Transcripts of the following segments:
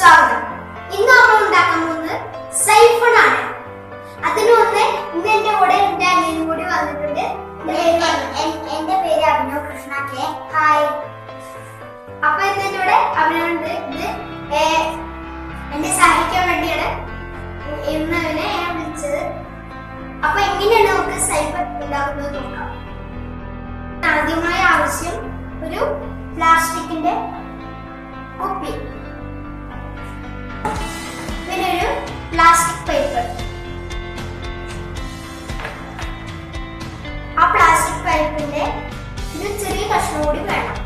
സ്വാഗതം ഇന്ന് നമ്മൾ ഉണ്ടാക്കാൻ പോകുന്നത് സൈഫൺ ആണ് അതിനു മുന്നേ ഇന്ന് എന്റെ കൂടെ എന്റെ അനിയനും കൂടി വന്നിട്ടുണ്ട്. എന്റെ പേര് അഭിനവ് കൃഷ്ണ കെ. ഹായ് അപ്പൊ ഇന്ന് എന്റെ കൂടെ അഭിനവുണ്ട്. ഇത് എന്നെ സഹായിക്കാൻ വേണ്ടിയാണ് ഇന്ന് അവനെ ഞാൻ വിളിച്ചത്. അപ്പൊ എങ്ങനെയാണ് നമുക്ക് സൈഫൺ ഉണ്ടാക്കുന്നത് നോക്കാം. ആദ്യമായ ആവശ്യം ഒരു പ്ലാസ്റ്റിക്കിന്റെ പൈപ്പിന്റെ ഒരു ചെറിയ കഷ്ണം കൂടി വേണം.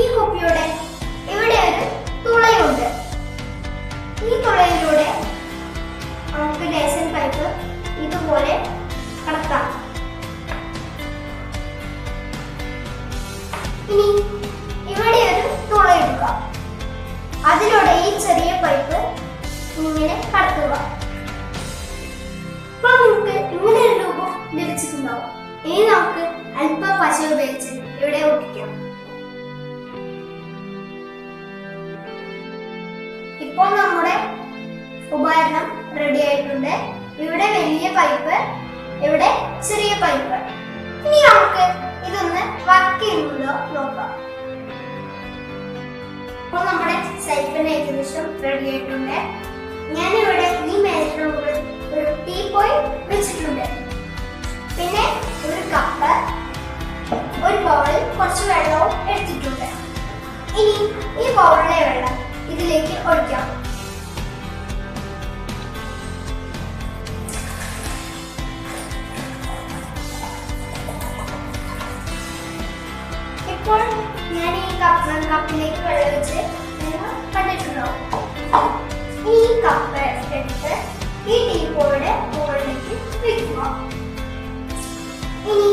ഈ കുപ്പിയുടെ ഇവിടെ ഒരു തുളയുണ്ട്. ഈ തുളയിലൂടെ നമുക്ക് ലേസൻ പൈപ്പ് ഇതുപോലെ കടത്താം. ഇനി പശ ഉപയോഗിച്ച് ഇവിടെ ഒട്ടിക്കാം. ഇപ്പോൾ നമ്മുടെ ഉപകരണം റെഡി ആയിട്ടുണ്ട്. ഇവിടെ വലിയ പൈപ്പ് ഇവിടെ ചെറിയ പൈപ്പ് ഇനി നമുക്ക് ഇതൊന്ന് വർക്ക് ചെയ്യുന്നുണ്ടോ നോക്കാം. ഇപ്പോൾ നമ്മുടെ സൈക്കിൾ ഏകദേശം റെഡി ആയിട്ടുണ്ട്. ഞാനിവിടെ ഈ മേശയുടെ മുകളിൽ ഒരു ടീ പോയി ഇപ്പോൾ ഞാൻ ഈ കപ്പ് കപ്പിലേക്ക് വെള്ളം വെച്ച് നിങ്ങൾ കണ്ടിട്ടുണ്ടാവും ഈ കപ്പ് എടുത്ത് ഈ ടീപ്പോയുടെ മുകളിലേക്ക് വെക്കുക. ഇനി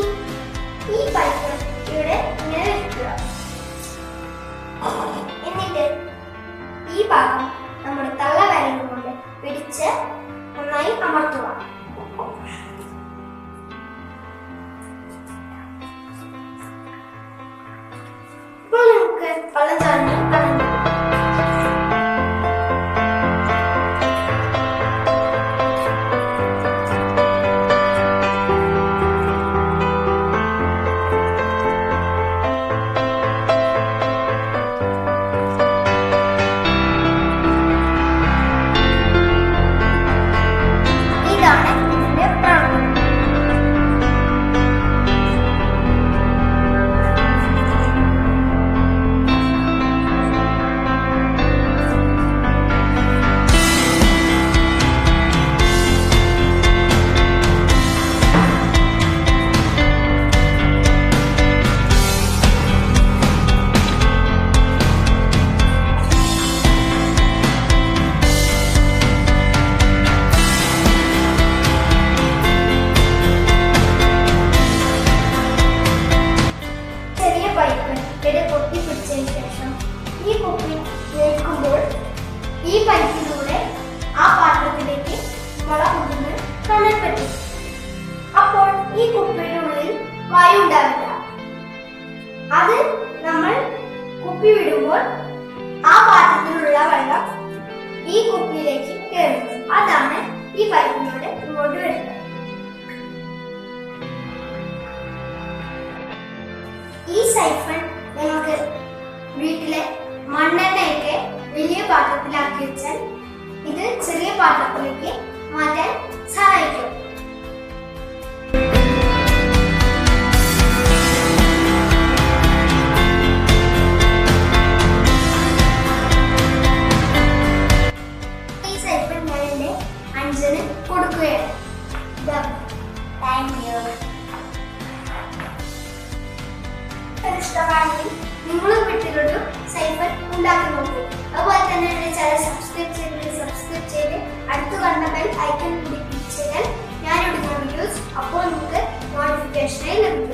ഈ കുപ്പിയുടെ ഉള്ളിൽ വായു ഉണ്ടാവില്ല. അത് നമ്മൾ കുപ്പി വിടുമ്പോൾ ആ പാത്രത്തിലുള്ള വെള്ളം ഈ കുപ്പിയിലേക്ക് കയറുന്നു അതാണ് ഈ പൈപ്പിലൂടെ ഇങ്ങോട്ട് വരുന്നത്. ഈ സൈഫൺ നമുക്ക് വീട്ടിലെ മണ്ണെണ്ണയൊക്കെ വലിയ പാത്രത്തിലാക്കി വെച്ചാൽ ഇത് ചെറിയ പാത്രത്തിലേക്ക് മാറ്റാൻ സഹായിക്കും. കാണുന്ന ബെൽ ഐക്കൺ ക്ലിക്ക് ചെയ്താൽ ഞാനിടുന്ന വീഡിയോസ് അപ്പോൾ നിങ്ങൾക്ക് നോട്ടിഫിക്കേഷനായി ലഭിക്കും.